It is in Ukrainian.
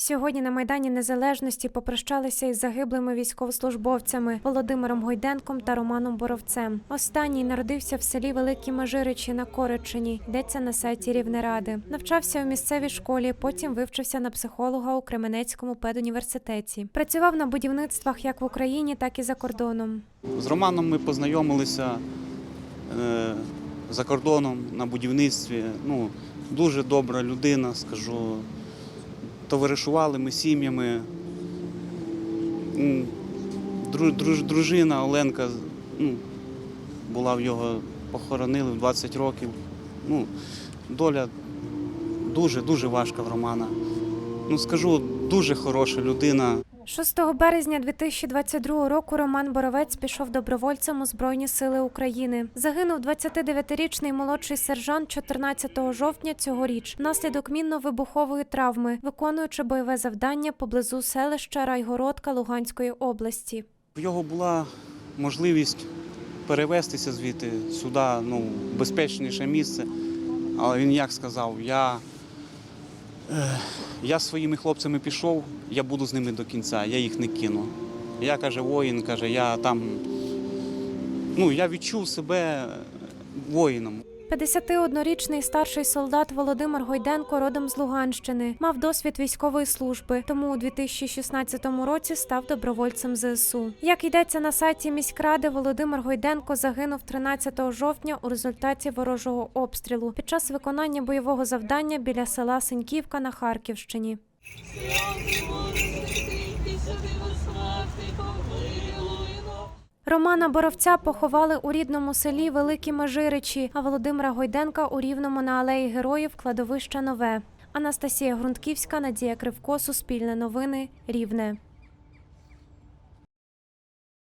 Сьогодні на Майдані Незалежності попрощалися із загиблими військовослужбовцями Володимиром Гойденком та Романом Боровцем. Останній народився в селі Великі Межиричі на Корочині, йдеться на сайті Рівнеради. Навчався у місцевій школі, потім вивчився на психолога у Кременецькому педуніверситеті. Працював на будівництвах як в Україні, так і за кордоном. З Романом ми познайомилися е, за кордоном на будівництві. Ну, дуже добра людина, скажу. Товаришували ми сім'ями. Дружина Оленка ну, була в його, похоронили в 20 років. Ну, доля дуже-дуже важка в Романа. Ну, скажу, дуже хороша людина. 6 березня 2022 року Роман Боровець пішов добровольцем у Збройні Сили України. Загинув 29-річний молодший сержант 14 жовтня цьогоріч внаслідок мінно-вибухової травми, виконуючи бойове завдання поблизу селища Райгородка Луганської області. В його була можливість перевестися звідти сюди, ну, безпечніше місце. Але він як сказав, я, е, я з своїми хлопцями пішов, я буду з ними до кінця, я їх не кину. Я каже, воїн, каже, я там. Ну, я відчув себе воїном. 51-річний старший солдат Володимир Гойденко родом з Луганщини мав досвід військової служби, тому у 2016 році став добровольцем ЗСУ. Як йдеться на сайті міськради, Володимир Гойденко загинув 13 жовтня у результаті ворожого обстрілу під час виконання бойового завдання біля села Синьківка на Харківщині. Романа Боровця поховали у рідному селі Великі Межиричі, а Володимира Гойденка у Рівному на алеї Героїв кладовища Нове. Анастасія Грунтківська, Надія Кривко, Суспільне новини, Рівне.